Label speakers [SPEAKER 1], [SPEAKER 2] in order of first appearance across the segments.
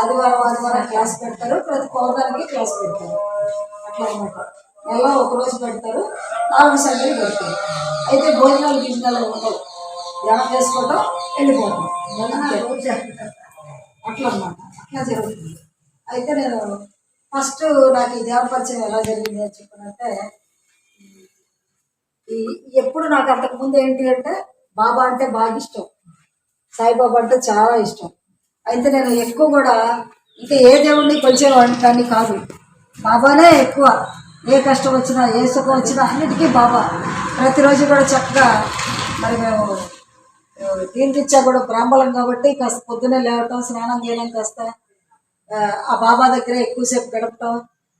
[SPEAKER 1] ఆదివారం ఆదివారం క్లాస్ పెడతారు. ప్రతి పౌర్ణానికి క్లాస్ పెడతారు. అట్లా అనమాట నెలలో ఒక రోజు పెడతారు నాలుగు సంఖ్యలు పెడతారు. అయితే భోజనాలు గిజనాలు ఉండవు. ధ్యానం చేసుకోవటం వెళ్ళిపోవటం. అట్లా అన్నమాట. అట్లా జరుగుతుంది. అయితే నేను ఫస్ట్ నాకు ఈ దేవ పరిచయం ఎలా జరిగింది అని చెప్పనంటే ఈ ఎప్పుడు నాకు అంతకు ముందు ఏంటి అంటే బాబా అంటే బాగా ఇష్టం. సాయిబాబా అంటే చాలా ఇష్టం. అయితే నేను ఎక్కువ కూడా ఇంకా ఏ దేవుడిని కొంచెం కాదు. బాబానే ఎక్కువ. ఏ కష్టం వచ్చినా ఏ సుఖం వచ్చినా అన్నిటికీ బాబా. ప్రతిరోజు కూడా చక్కగా మరి మేము దీనికిచ్చా కూడా బ్రాహ్మణం కాబట్టి కాస్త పొద్దున్నే లేవటం స్నానం చేయడం కాస్త ఆ, బాబా దగ్గరే ఎక్కువసేపు గడపటం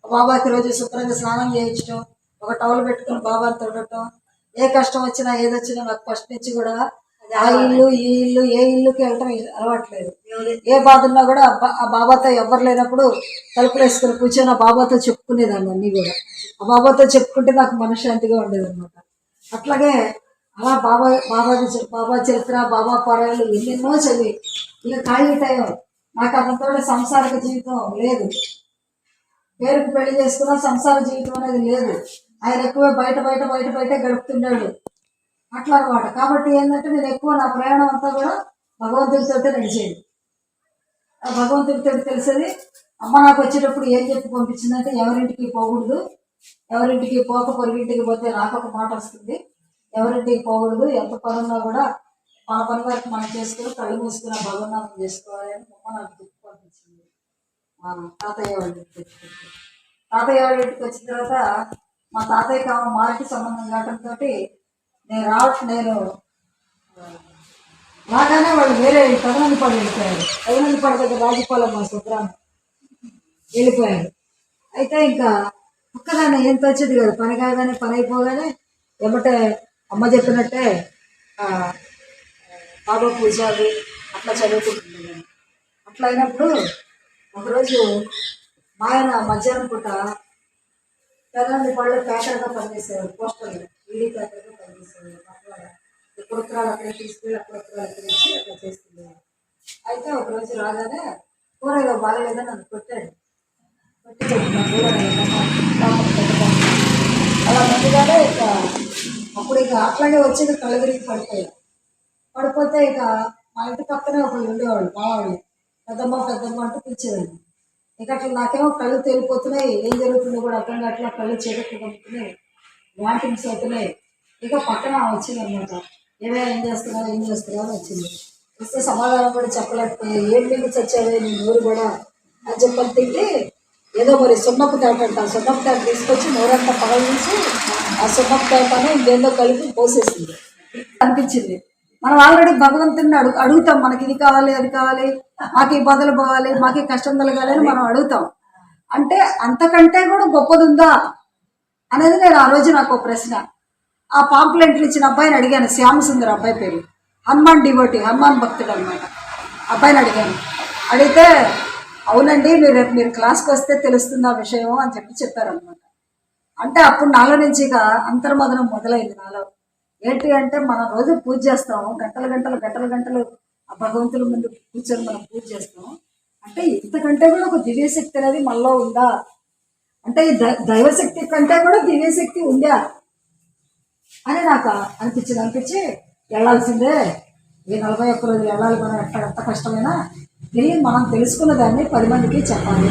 [SPEAKER 1] ఆ బాబాకి రోజు శుభ్రంగా స్నానం చేయించడం ఒక టవల్ పెట్టుకుని బాబాని తొడటం ఏ కష్టం వచ్చినా ఏదొచ్చినా నాకు ఫస్ట్ నుంచి కూడా ఆ ఇల్లు ఈ ఇల్లు ఏ ఇల్లుకి వెళ్ళటం అలవాట్లేదు. ఏ బాధ ఉన్నా కూడా ఆ బాబాతో ఎవరు లేనప్పుడు తలుపులు వేసుకుని కూర్చొని ఆ బాబాతో చెప్పుకునేదాన్ని అన్నీ కూడా. ఆ బాబాతో చెప్పుకుంటే నాకు మనశ్శాంతిగా ఉండేది అనమాట అట్లాగే అలా బాబా బాబా బాబా చరిత్ర బాబా పారాయణలు ఎన్నెన్నో చదివి. ఇక ఖాళీ టైం. నాకు అతనితో సంసారిక జీవితం లేదు. పేరుకు పెళ్ళి చేసుకున్న సంసార జీవితం అనేది లేదు. ఆయన ఎక్కువ బయట బయట బయట బయట గడుపుతున్నాడు. అట్లా అనమాట కాబట్టి ఏంటంటే నేను ఎక్కువ నా ప్రయాణం అంతా కూడా భగవంతుడితో నడిచేది ఆ భగవంతుడితో తెలిసేది అమ్మ నాకు వచ్చేటప్పుడు ఏం చెప్పి పంపించిందంటే ఎవరింటికి పోకూడదు ఎవరింటికి పోక పొరుగింటికి పోతే నాకు ఒక మాట వస్తుంది. ఎవరింటికి పోకూడదు ఎంత పనున్నా కూడా మన పని వరకు మనం చేసుకుని కళ్ళు మూసుకుని ఆ భగవన్నామం చేసుకోవాలి అని అమ్మ నాకు చెప్పి పంపించింది. మా తాతయ్య వాళ్ళ ఇంటికి తాతయ్య వాళ్ళ ఇంటికి వచ్చిన తర్వాత మా తాతయ్యకి ఆమె మారికి సంబంధం కావడంతో నేను రావట్ నేను రాగానే వాళ్ళు వేరే తదనంది పడి వెళ్ళిపోయారు. తదనంది పడి దగ్గర రాజపాలెం మా సుబ్రాన్ని వెళ్ళిపోయారు. అయితే ఇంకా ఒక్కదాన్ని ఏం తోచేది కదా. పని కాగానే పని అయిపోగానే ఏమంటే అమ్మ చెప్పినట్టే బాబా పూజ అట్లా చదువుకుంటుంది అట్లా అయినప్పుడు ఒకరోజు మా ఆయన మధ్యాహ్నం పూట పెదాన్ని పళ్ళు ప్యాకర్గా పనిచేసేవారు పోస్టర్లు ఈడీ ప్యాకర్గా పనిచేసేవాడు అట్లా అక్కడ తీసుకెళ్ళి అక్కడ ఉత్తరాలు ఇచ్చి అట్లా చేస్తుంది. అయితే ఒకరోజు రాగానే కూర ఏదో బాగలేదని నన్ను కొట్టాడు. కొట్టి అలా ముందుగానే ఇక అప్పుడు ఇక అట్లాగే వచ్చి ఇక కళ్ళు తిరిగి పడిపోతే ఇక మా ఇంటి పక్కనే ఒకళ్ళు ఉండేవాళ్ళు మావాళ్ళు పెద్దమ్మ పెద్దమ్మ అంటూ పిలిచేదాన్ని ఇక అట్లా నాకేమో కళ్ళు తేలిపోతున్నాయి ఏం జరుగుతుందో కూడా అక్కడ అట్లా కళ్ళు చీకట్లు వాంటింగ్స్ అవుతున్నాయి. ఇక పక్కన వచ్చింది అనమాట ఏమే ఏం చేస్తున్నావు ఏం చేస్తున్నావు అని వచ్చింది. వస్తే సమాధానం కూడా చెప్పలేకపోయి. ఏం మీకు చచ్చావే నీ నోరు కూడా? అని చెప్పని తింటే ఏదో మరి సున్నపు తేట అంట. ఆ సున్నపు తేట తీసుకొచ్చి నోరంతా పగలించి ఆ సున్నపు తేటను ఇంకేందో కలిపి పోసేసింది అనిపించింది. మనం ఆల్రెడీ భగవంతుని అడుగు అడుగుతాం. మనకి ఇది కావాలి అది కావాలి. మాకు ఈ బదులు పోవాలి మాకు ఈ కష్టం కలగాలి అని మనం అడుగుతాం. అంటే అంతకంటే కూడా గొప్పది ఉందా అనేది నేను ఆ రోజు నాకు ఒక ప్రశ్న. ఆ పాంప్లెంట్లు ఇచ్చిన అబ్బాయిని అడిగాను శ్యామసుందర్ అబ్బాయి పేరు. హనుమాన్ డివోటి హనుమాన్ భక్తుడు అనమాట అబ్బాయిని అడిగాను. అడిగితే అవునండి మీరు రేపు మీరు క్లాస్కి వస్తే తెలుస్తుంది ఆ విషయం అని చెప్పి చెప్పారనమాట అంటే అప్పుడు నాలో నుంచి ఇక అంతర్మదనం మొదలైంది నాలో. ఏంటి అంటే మనం రోజు పూజ చేస్తాం గంటలు గంటలు గంటలు గంటలు ఆ భగవంతుల ముందు కూర్చొని మనం పూజ చేస్తాం. అంటే ఇంతకంటే కూడా ఒక దివ్యశక్తి అనేది మనలో ఉందా? అంటే ఈ దై- దైవశక్తి కంటే కూడా దివ్యశక్తి ఉందా? అని నాకు అనిపించింది అనిపించి వెళ్ళాల్సిందే. ఈ నలభై ఒక్క రోజులు వెళ్ళాలి మనం ఎట్లా ఎంత కష్టమైనా. తెలియదు మనం తెలుసుకున్న దాన్ని పది మందికి చెప్పాలి.